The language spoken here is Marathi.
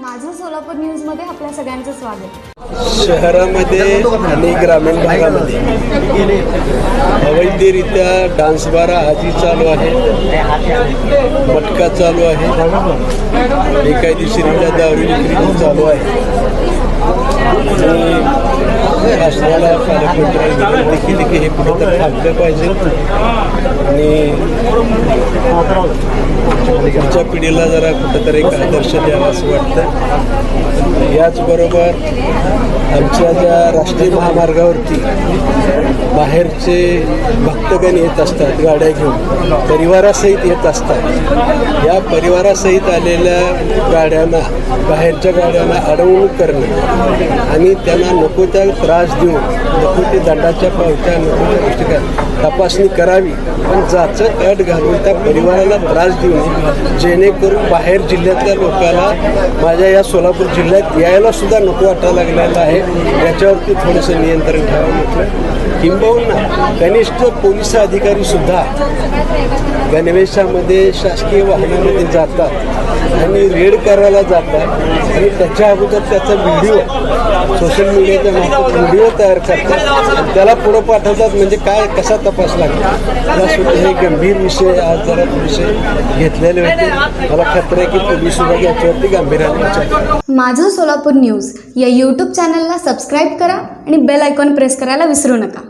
माझं सोलापूर न्यूजमध्ये आपल्या सगळ्यांचं स्वागत. शहरामध्ये आणि ग्रामीण भागामध्ये अवैधरित्या डान्स बारा आजी चालू आहे. मटका चालू आहे. बेकायदेशीरित्या दारू विक्री चालू आहे. शासनाला पालकमंत्र्यांनी विनंती केली की हे कुठेतरी थांबलं पाहिजे. आणि पुढच्या पिढीला जरा कुठंतरी एक आदर्श द्यावा असं वाटतं याचबरोबर आमच्या ज्या राष्ट्रीय महामार्गावरती बाहेरचे भक्तगण येत असतात गाड्या घेऊन परिवारासहित येत असतात या परिवारासहित आलेल्या गाड्यांना बाहेरच्या गाड्यांना अडवणूक करणं आणि त्यांना नको त्या त्रास देऊन नको ते दंडाच्या पावत्या नको पुस्तकात गोष्टी तपासणी करावी. पण जाचं अट घालून त्या परिवाराला त्रास देऊ नये. जेणेकरून बाहेर जिल्ह्यातल्या लोकांना माझ्या या सोलापूर जिल्ह्यात यायला सुद्धा नको वाटायला लागलेला आहे. याच्यावरती थोडंसं नियंत्रण ठेवावं म्हटलं. किंबहुना कनिष्ठ पोलीस अधिकारी सुद्धा गणवेशामध्ये शासकीय वाहनामध्ये जातात. आणि रेड करायला जातात. आणि त्याच्या अगोदर त्याचा व्हिडिओ सोशल मीडियाच्या मार्फत व्हिडिओ तयार करतात. त्याला पुढं पाठवतात म्हणजे काय कसा तपास लागतो? सुद्धा हे गंभीर विषय आज जरा विषय घेतलेले होते. मला खात्री आहे की पोलीस विभाग याच्यावरती गांभीर्याने विचार माझं सोलापूर न्यूज या यूट्यूब चॅनलला सबस्क्राईब करा आणि बेल आयकॉन प्रेस करायला विसरू नका.